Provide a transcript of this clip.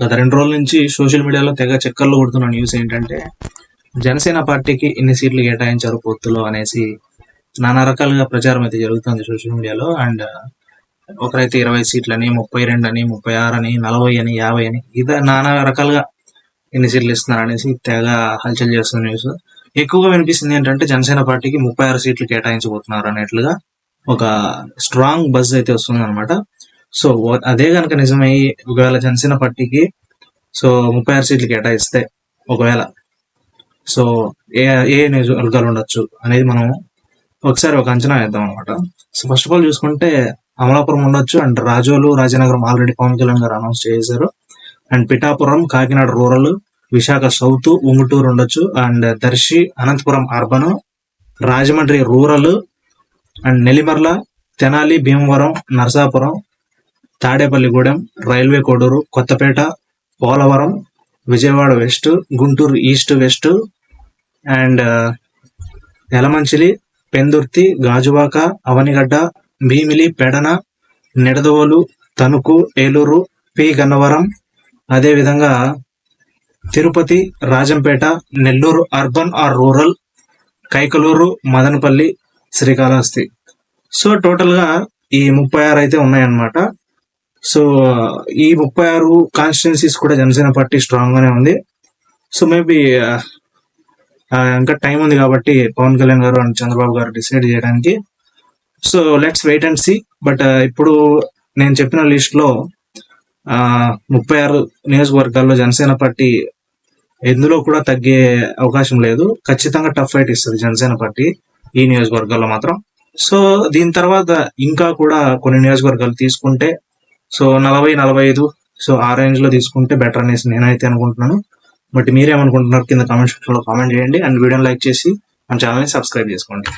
గత రెండు రోజుల నుంచి సోషల్ మీడియాలో తెగ చక్కర్లు కొడుతున్న న్యూస్ ఏంటంటే జనసేన పార్టీకి ఇన్ని సీట్లు కేటాయించారు పొత్తులో అనేసి నానా రకాలుగా ప్రచారం అయితే జరుగుతుంది సోషల్ మీడియాలో. అండ్ ఒకరైతే ఇరవై సీట్లని ముప్పై రెండు అని ముప్పై ఆరు అని నలభై అని యాభై అని ఇదే నానా రకాలుగా ఎన్ని సీట్లు ఇస్తున్నారు అనేసి తెగ హల్చల్ చేస్తున్న న్యూస్ ఎక్కువగా వినిపిస్తుంది ఏంటంటే జనసేన పార్టీకి ముప్పై ఆరు సీట్లు కేటాయించబోతున్నారు అనేట్లుగా ఒక స్ట్రాంగ్ బజ్ అయితే వస్తుంది అనమాట సో అదే కనుక నిజమై ఒకవేళ జనసేన పార్టీకి సో ముప్పై ఆరు సీట్లు కేటాయిస్తే ఒకవేళ సో ఏ ఏ నియోజకవర్గాలు ఉండొచ్చు అనేది మనం ఒకసారి ఒక అంచనా వేద్దాం అనమాట సో ఫస్ట్ ఆఫ్ ఆల్ చూసుకుంటే అమలాపురం ఉండొచ్చు and Razole Rajanagaram already Pawan Kalyan garu announce చేశారు. And Pithapuram Kakinada rural Visakha south Unguturu ఉండొచ్చు and Darsi Anantapur urban Rajahmundry rural and Nellimarla Tenali Bhimavaram Narasapuram Tadepalligudem railway Koduru Kothapeta Polavaram Vijayawada west Guntur east west and Yelamanchili Pendurthi Gajuwaka Avanigadda Bhimili Pedana Nidadavole Tanuku Eluru P. Gannavaram అదేవిధంగా Tirupati Rajampet Nellore urban or rural Kaikaluru Madanapalle Srikalahasti. So టోటల్గా ఈ ముప్పై ఆరు అయితే ఉన్నాయన్నమాట. So ఈ ముప్పై ఆరు కాన్స్టిట్యున్సీస్ కూడా జనసేన పార్టీ స్ట్రాంగ్ గానే ఉంది. సో మేబీ ఇంకా టైం ఉంది కాబట్టి పవన్ కళ్యాణ్ గారు అండ్ చంద్రబాబు గారు డిసైడ్ చేయడానికి. So let's wait and see but ఇప్పుడు నేను చెప్పిన లిస్ట్లో ముప్పై ఆరు నియోజకవర్గాల్లో జనసేన పార్టీ ఎందులో కూడా తగ్గే అవకాశం లేదు. ఖచ్చితంగా టఫ్ ఫైట్ ఇస్తుంది జనసేన పార్టీ ఈ నియోజకవర్గాల్లో మాత్రం. సో దీని తర్వాత ఇంకా కూడా కొన్ని నియోజకవర్గాలు తీసుకుంటే సో నలభై నలభై ఐదు సో ఆ రేంజ్లో తీసుకుంటే బెటర్ అనేసి నేనైతే అనుకుంటున్నాను. బట్ మీరేమనుకుంటున్నారు కింద కామెంట్ సెక్షన్లో కామెంట్ చేయండి. అండ్ వీడియోని లైక్ చేసి మన ఛానల్ని సబ్స్క్రైబ్ చేసుకోండి.